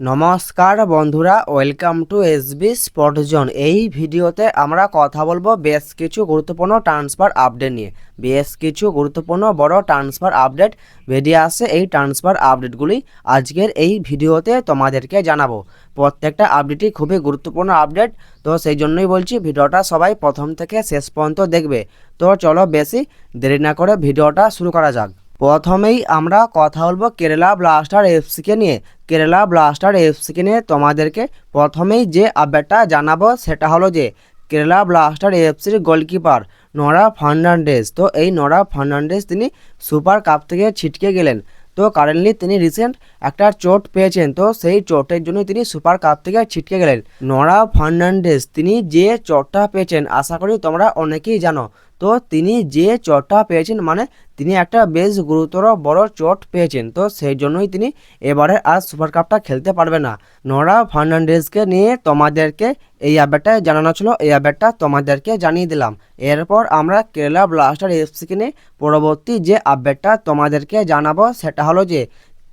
নমস্কার বন্ধুরা welcome to SB spot zone এই ভিডিওতে আমরা কথা বলব বেশ কিছু গুরুত্বপূর্ণ ট্রান্সফার আপডেট নিয়ে। বেশ কিছু গুরুত্বপূর্ণ বড় ট্রান্সফার আপডেট বেরিয়ে আসে এই ট্রান্সফার আপডেটগুলি আজকের এই ভিডিওতে তোমাদেরকে জানাব। প্রত্যেকটা আপডেটই খুবই গুরুত্বপূর্ণ আপডেট তো সেই জন্যই বলছি ভিডিওটা সবাই প্রথম থেকে শেষ পর্যন্ত দেখবে। তো চলো বেশি দেরি না করে ভিডিওটা শুরু করা যাক। প্রথমেই আমরা কথা বলব কেরালা ব্লাস্টার এফসিকে নিয়ে। কেরালা ব্লাস্টার এফসিকে নিয়ে তোমাদেরকে প্রথমেই যে আপডেটটা জানাব সেটা হলো যে, কেরালা ব্লাস্টার এফসির গোলকিপার নোরা ফার্নান্ডেজ। তো এই নোরা ফার্নান্ডেজ তিনি সুপার কাপ থেকে ছিটকে গেলেন। তো কারেন্টলি তিনি রিসেন্ট একটা চোট পেয়েছেন। তো সেই চোটের জন্য তিনি সুপার কাপ থেকে ছিটকে গেলেন। নোরা ফার্নান্ডেজ, তিনি যে চোটটা পেয়েছেন, আশা করি তোমরা অনেকেই জানো। তো তিনি যে চোটটা পেয়েছেন মানে তিনি একটা বেশ গুরুতর বড় চোট পেয়েছেন। তো সেই জন্যই তিনি এবারে আর সুপার কাপটা খেলতে পারবে না। নোরা ফার্নান্ডেজকে নিয়ে তোমাদেরকে এই আপডেটটা জানানো ছিল। এই আপডেটটা তোমাদেরকে জানিয়ে দিলাম। এরপর আমরা কেরালা ব্লাস্টার এফসিকে নিয়ে পরবর্তী যে আপডেটটা তোমাদেরকে জানাব, সেটা হলো যে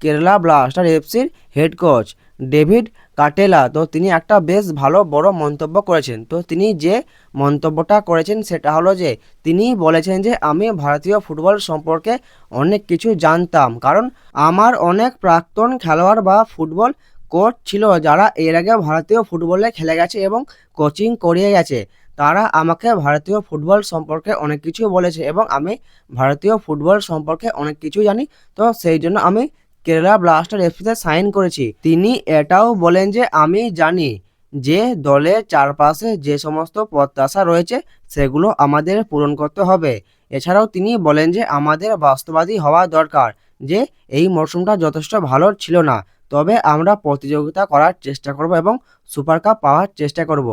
কেরালা ব্লাস্টার এফসির হেড কোচ ডেভিড কাটেলা। তো তিনি একটা বেশ ভালো, বড় মন্তব্য করেছেন। তো তিনি যে মন্তব্যটা করেছেন, সেটা হলো যে, তিনি বলেছেন যে, আমি ভারতীয় ফুটবল সম্পর্কে অনেক কিছু জানতাম। কারণ আমার অনেক প্রাক্তন খেলোয়াড় বা ফুটবল কোচ ছিল, যারা এর আগে ভারতীয় ফুটবলে খেলে গেছে এবং কোচিং করিয়ে গেছে। তারা আমাকে ভারতীয় ফুটবল সম্পর্কে অনেক কিছু বলেছে এবং আমি ভারতীয় ফুটবল সম্পর্কে অনেক কিছু জানি। তো সেই জন্য আমি কেরালা ব্লাস্টার এফসিতে সাইন করেছি। তিনি এটাও বলেন যে, আমি জানি যে দলের চারপাশে যে সমস্ত প্রত্যাশা রয়েছে, সেগুলো আমাদের পূরণ করতে হবে। এছাড়াও তিনি বলেন যে, আমাদের বাস্তবাদী হওয়া দরকার যে, এই মরশুমটা যথেষ্ট ভালো ছিল না। তবে আমরা প্রতিযোগিতা করার চেষ্টা করব এবং সুপার কাপ পাওয়ার চেষ্টা করব।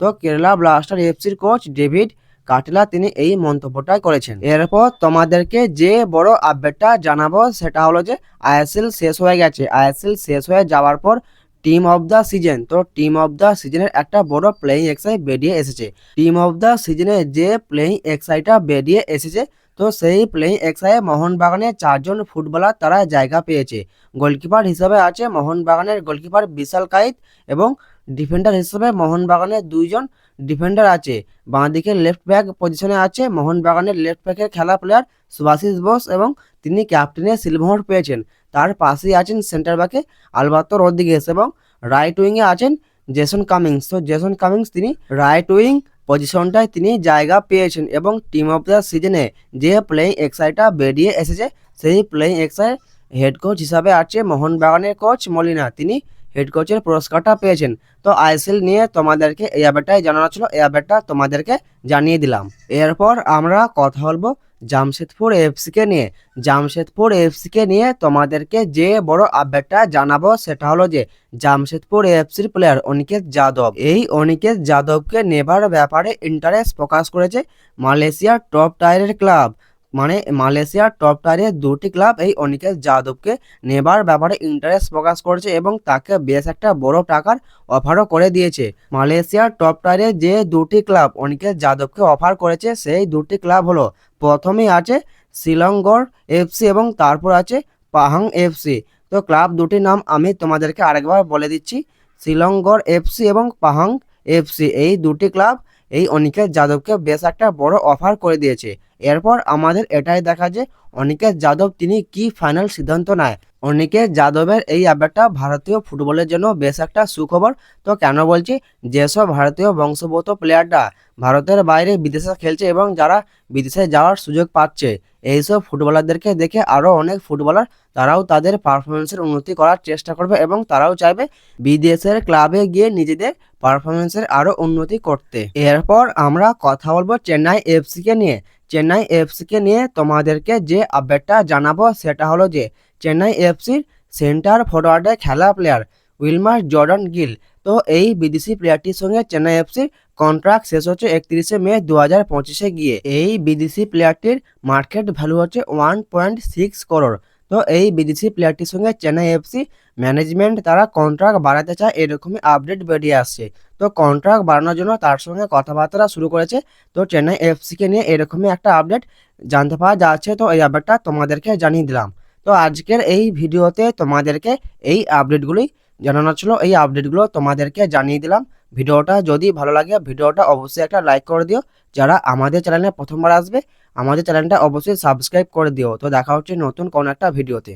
তো কেরালা ব্লাস্টার এফসির কোচ ডেভিড কাটলা তিনি এই মন্তব্যটা করেছেন। এরপর তোমাদেরকে যে বড় আপডেটটা জানাব সেটা হলো যে আইএসএল শেষ হয়ে গেছে। আইএসএল শেষ হয়ে যাওয়ার পর team of the season team team of the সিজনের একটা বড় প্লেয়িং এক্সাই বেরিয়ে এসেছে। টিম অফ দ্য সিজনে যে প্লেয়িং এক্সাইটা বেরিয়ে এসেছে, তো সেই প্লেয়িং এক্সাইয়ে মোহনবাগানে চারজন ফুটবলার তারা জায়গা পেয়েছে। গোলকিপার হিসেবে আছে মোহনবাগানের গোলকিপার বিশাল কাইত এবং ডিফেন্ডার হিসেবে মোহনবাগানের দুইজন ডিফেন্ডার আছে। বাঁদিকে লেফট ব্যাক পজিশনে আছে। মোহনবাগানের লেফট ব্যাকের খেলা প্লেয়ার সুভাশিস বোস এবং তিনি ক্যাপ্টেনের সিলভার পেয়েছেন। তার পাশেই আছেন সেন্টার ব্যাকে আলবাতো রদ্রিগেস এবং রাইট উইংয়ে আছেন জেসন কামিংস। তো জেসন কামিংস তিনি রাইট উইং পজিশনটায় তিনি জায়গা পেয়েছেন এবং টিম অফ দ্য সিজনে যে প্লেয়িং এক্সাইটা বেরিয়ে এসেছে, সেই প্লেয়িং এক্সাই হেড কোচ হিসাবে আছে মোহনবাগানের কোচ মলিনা। তিনি হেড কোচের পুরস্কারটা পেয়েছেন। তো আইএসএল নিয়ে তোমাদেরকে এই আপডেটটাই জানানো ছিল, এই আপডেটটা তোমাদেরকে জানিয়ে দিলাম। এরপর আমরা কথা বলব জামশেদপুর এফসিকে নিয়ে। জামশেদপুর এফসিকে নিয়ে তোমাদেরকে যে বড় আপডেটটা জানাব সেটা হলো যে, জামশেদপুর এফসির প্লেয়ার অনিকেত যাদব। এই অনিকেত যাদবকে নেবার ব্যাপারে ইন্টারেস্ট প্রকাশ করেছে মালয়েশিয়ার টপ টায়ারের ক্লাব মানে মালয়েশিয়ার টপ টায়ারের দুটি ক্লাব এই অনিকেত যাদবকে নেবার ব্যাপারে ইন্টারেস্ট প্রকাশ করেছে এবং তাকে বেশ একটা বড় টাকার অফারও করে দিয়েছে। মালয়েশিয়ার টপ টায়ারের যে দুটি ক্লাব অনিকেত যাদবকে অফার করেছে, সেই দুটি ক্লাব হলো প্রথমেই আছে শিলংগড় এফসি এবং তারপর আছে পাহাং এফসি তো ক্লাব দুটির নাম আমি তোমাদেরকে আরেকবার বলে দিচ্ছি শিলংগড় এফসি এবং পাহাং এফসি এই দুটি ক্লাব এই অনিকেত যাদবকে বেশ একটা বড় অফার করে দিয়েছে। এরপর আমাদের এটাই দেখা যে অনিকেত যাদব তিনি কি ফাইনাল সিদ্ধান্ত নেয়। অনিকেত যাদবের এই আপডেটটা ভারতীয় ফুটবলের জন্য বেশ একটা সুখবর। তো কেন বলছি? যেসব ভারতীয় বংশগত প্লেয়াররা ভারতের বাইরে বিদেশে খেলছে এবং যারা বিদেশে যাওয়ার সুযোগ পাচ্ছে, এইসব ফুটবলারদেরকে দেখে আরও অনেক ফুটবলার তারাও তাদের পারফরমেন্সের উন্নতি করার চেষ্টা করবে এবং তারাও চাইবে বিদেশের ক্লাবে গিয়ে নিজেদের পারফরমেন্সের আরও উন্নতি করতে। এরপর আমরা কথা বলব চেন্নাই এফসিকে নিয়ে। চেন্নাই এফসিকে নিয়ে তোমাদেরকে যে আপডেটটা জানাব সেটা হলো যে, চেন্নাই এফসির সেন্টার ফরওয়ার্ডে খেলা প্লেয়ার উইলমার জর্ডন গিল। তো এই বিদেশি প্লেয়ারটির সঙ্গে চেন্নাই এফসির কন্ট্রাক্ট শেষ হচ্ছে একত্রিশে মে দু হাজার পঁচিশে গিয়ে। এই বিদেশি প্লেয়ারটির মার্কেট ভ্যালু হচ্ছে ওয়ান পয়েন্ট সিক্স করোড় তো এই বিদেশি প্লেয়ারটির সঙ্গে চেন্নাই এফসি ম্যানেজমেন্ট তারা কন্ট্রাক্ট বাড়াতে চায়, এরকমই আপডেট বেরিয়ে আসছে। তো কন্ট্রাক্ট বাড়ানোর জন্য তার সঙ্গে কথাবার্তা শুরু করেছে। তো চেন্নাই এফসিকে নিয়ে এরকমই একটা আপডেট জানতে পাওয়া যাচ্ছে। তো এই আপডেটটা তোমাদেরকে জানিয়ে দিলাম। তো আজকের এই ভিডিওতে তোমাদেরকে এই আপডেটগুলি জানানো ছিল। এই আপডেটগুলো তোমাদেরকে জানিয়ে দিলাম। ভিডিওটা যদি ভালো লাগে, ভিডিওটা অবশ্যই একটা লাইক করে দিও। যারা আমাদের চ্যানেলে প্রথমবার আসবে আমাদের চ্যানেলটা অবশ্যই সাবস্ক্রাইব করে দিও। তো দেখা হচ্ছে নতুন কোনো একটা ভিডিওতে